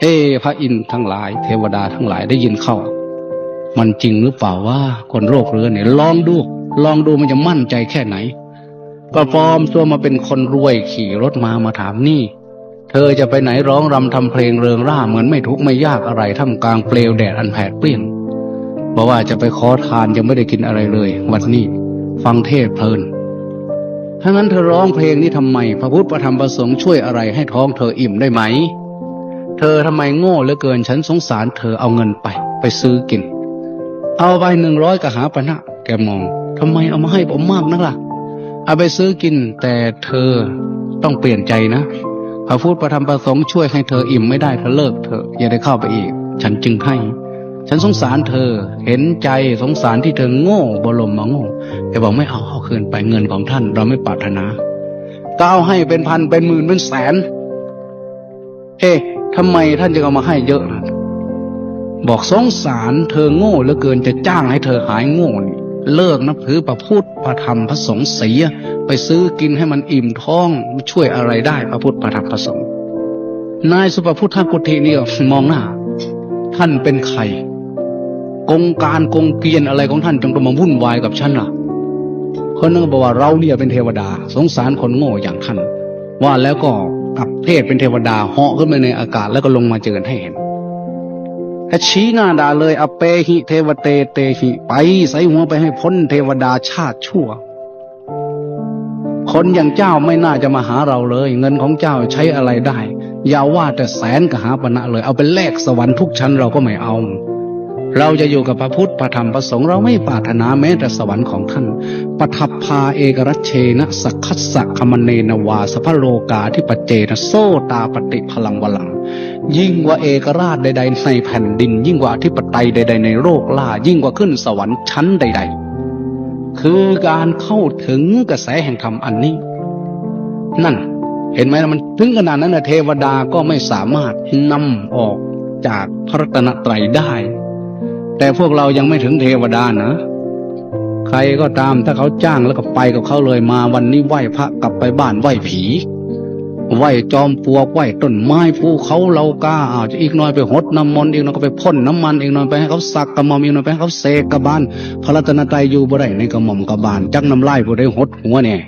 เอ้พระอินทร์ทั้งหลาย เทวดาทั้งหลายได้ยินเข้า มันจริงหรือเปล่าว่าคนโรคเรื้อนเนี่ยลองดู ลองดูมันจะมั่นใจแค่ไหน ก็ปลอมตัวมาเป็นคนรวยขี่รถมามาถามนี่ เธอจะไปไหนร้องรำทำเพลงเริงร่าเหมือนไม่ทุกข์ไม่ยากอะไรท่ามกลางเปลวแดดอันแผดเปรี้ยงบอกว่าจะไปขอทานยังไม่ได้กินอะไรเลย วันนี้ฟังเทศเพลินถ้างั้นเธอร้องเพลงนี้ทำไม พระพุทธพระธรรมประสงค์ช่วยอะไรให้ท้องเธออิ่มได้ไหม เธอทำไมโง่เหลือเกินฉันสงสารเธอเอาเงินไป ไปซื้อกิน เอาไปหนึ่งร้อยกะหาปณะแกมองทำไมเอามาให้ผมมากนักล่ะ เอาไปซื้อกินแต่เธอต้องเปลี่ยนใจนะพระพุทธพระธรรมประสงค์ช่วยให้เธออิ่มไม่ได้เธอเลิกเถออย่าได้เข้าไปอีก ฉันจึงให้ ฉันสงสารเธอ เห็นใจสงสารที่เธอโง่บรมมาโง่แกบอกไม่เอาเอาคืนไปเงินของท่าน เราไม่ปรารถนาก็เอาให้เป็นพันเป็นหมื่นเป็นแสน เอ๊ะทำไมท่านจึงเอามาให้เยอะล่ะบอกสงสารเธอโง่เหลือเกินจะจ้างให้เธอหายโง่นี่เลิกนับถือพระพุทธพระธรรมพระสงฆ์เสียไปซื้อกินให้มันอิ่มท้องช่วยอะไรได้พระพุทธพระธรรมพระสงฆ์นายสุภพุทธกุฏินี่มองหน้า ท่านเป็นใครกงการกงเกียนอะไรของท่านจงต้องมาวุ่นวายกับฉันล่ะคนนึงก็บอกว่าเราเนี่ยเป็นเทวดา สงสารคนโง่อย่างท่าน ว่าแล้วก็ กับเทศเป็นเทวดาเหาะขึ้นไปในอากาศแล้วก็ลงมาเจอให้เห็นถ้าชี้หน้าด่าเลยอเปหิเทวเตเตหิไปใส่หัวไปให้พ้นเทวดาชาติชั่ว คนอย่างเจ้าไม่น่าจะมาหาเราเลย เงินของเจ้าใช้อะไรได้ อย่าว่าแต่แสนกหาปณะเลย เอาไปแลกสวรรค์ทุกชั้นเราก็ไม่เอา เราจะอยู่กับพระพุทธพระธรรมพระสงฆ์เราไม่ปรารถนาแม้แต่สวรรค์ของท่านปทัพพาเอกรัชเชนะสักคัสสะคมเนนวาสพโลกาที่ปเจนะโซตาปฏิพลังวลัง ยิ่งกว่าเอกราชใด ๆ ในแผ่นดิน ยิ่งกว่าอธิปไตยใด ๆ ในโลกล่า ยิ่งกว่าขึ้นสวรรค์ชั้นใด ๆ คือการเข้าถึงกระแสแห่งธรรมอันนี้ นั่น เห็นไหมนะมันถึงขนาดนั้นนะเทวดาก็ไม่สามารถนำออกจากพระตนตรัยได้ แต่พวกเรายังไม่ถึงเทวดานะ ใครก็ตามถ้าเขาจ้างแล้วก็ไปกับเขาเลยมาวันนี้ไหว้พระกลับไปบ้านไหว้ผีไหว้จอมปลวกไหว้ต้นไม้ภูเขาเรากล้าอาจจะอีกหน่อยไปหดน้ำมนต์อีกหน่อยก็ไปพ่นน้ำมันอีกหน่อยไปให้เขาสักกระหม่อมอีกหน่อยไปให้เขาเสกกระบาลพระรัตนตรัยอยู่บ่ได้ในกระหม่อมกระบาลจักน้ำลายผู้ใดหดหัวเนี่ย